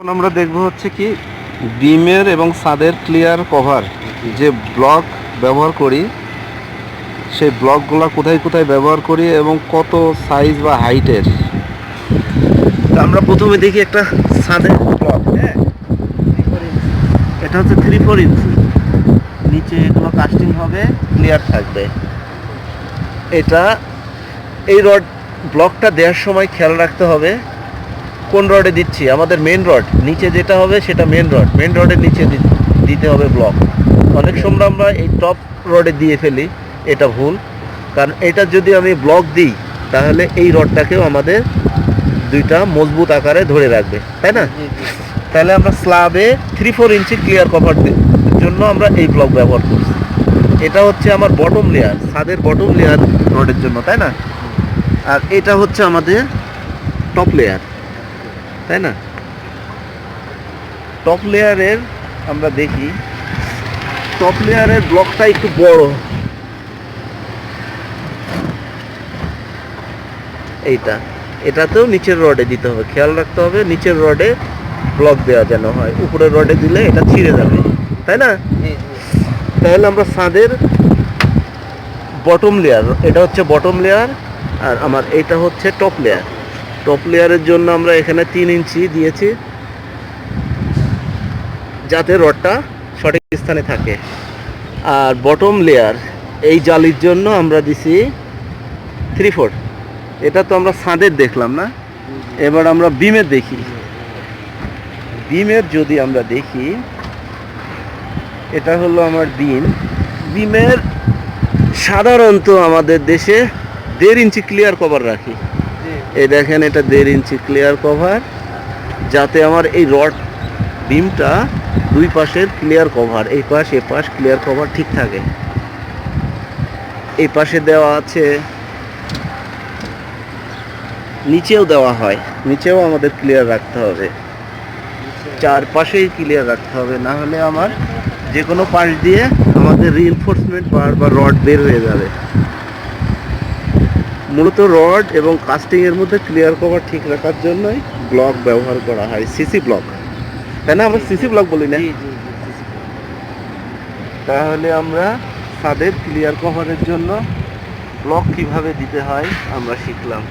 এখন আমরা দেখব হচ্ছে কি ডিমের এবং ছাদের ক্লিয়ার কভার যে ব্লক ব্যবহার করি, সেই ব্লকগুলো কোথায় কোথায় ব্যবহার করি এবং কত সাইজ বা হাইটের আমরা প্রথমে দেখি একটা ছাদের ব্লক হ্যাঁ? এটা হচ্ছে থ্রি ফোর ইঞ্চি নিচে এগুলো কাস্টিং হবে ক্লিয়ার থাকবে। এটা এই রড ব্লকটা দেওয়ার সময় খেয়াল রাখতে হবে। কোন রডে দিচ্ছি? আমাদের মেন রড নিচে যেটা হবে সেটা মেন রড মেন রডের নিচে দিতে হবে ব্লক অনেক সময় আমরা এই টপ রডে দিয়ে ফেলি এটা ভুল। কারণ এটা যদি আমি ব্লক দিই তাহলে এই রডটাকেও আমাদের দুইটা মজবুত আকারে ধরে রাখবে তাই না? তাহলে আমরা স্ল্যাবে three four inch clear cover জন্য আমরা এই ব্লক ব্যবহার করছি। এটা হচ্ছে আমার বটম লেয়ার ছাদের বটম লেয়ার রডের জন্য তাই না? আর এটা হচ্ছে আমাদের টপ লেয়ার তাই না? টপ লেয়ারের আমরা দেখি। টপ লেয়ারের ব্লকটা একটু বড়। এইটা। এটাতেও নিচের রডে দিতে হবে। খেয়াল রাখতে হবে নিচের রডে ব্লক দেওয়া যেন হয়। উপরের রডে দিলে এটা ছিঁড়ে যাবে। তাই না? তাহলে আমরা ছাদের বটম লেয়ার এটা হচ্ছে বটম লেয়ার আর আমার এটা হচ্ছে টপ লেয়ার টপ লেয়ারের জন্য আমরা এখানে তিন ইঞ্চি দিয়েছি, যাতে রডটা সঠিক স্থানে থাকে। আর বটম লেয়ার এই জালির জন্য আমরা দিছি থ্রি ফোর এটা তো আমরা ছাদের দেখলাম না? এবার আমরা বিমের দেখি। বিমের যদি আমরা দেখি, এটা হলো আমার বিম। বিমের সাধারণত আমাদের দেশে দেড় ইঞ্চি ক্লিয়ার কভার রাখি। এই দেখেন, এটা দেড় ইঞ্চি ক্লিয়ার কভার যাতে আমার এই রড বিমটা দুই পাশের ক্লিয়ার কভার এই পাশ, এ পাশ ক্লিয়ার কভার ঠিক থাকে। এই পাশে দেওয়া আছে, নিচেও দেওয়া হয়, নিচেও আমাদের ক্লিয়ার রাখতে হবে। চারপাশেই ক্লিয়ার রাখতে হবে, না হলে আমার যে কোনো পাশ দিয়ে আমাদের রিইনফোর্সমেন্ট বার বা রড বের হয়ে যাবে। মূলত রড এবং কাস্টিংয়ের এর মধ্যে ক্লিয়ার কভার ঠিক রাখার জন্যই ব্লক ব্যবহার করা হয় সিসি ব্লক তাই না? আমরা সিসি ব্লক বলি না? তাহলে আমরা ছাদের ক্লিয়ার কভারের জন্য ব্লক কীভাবে দিতে হয় আমরা শিখলাম।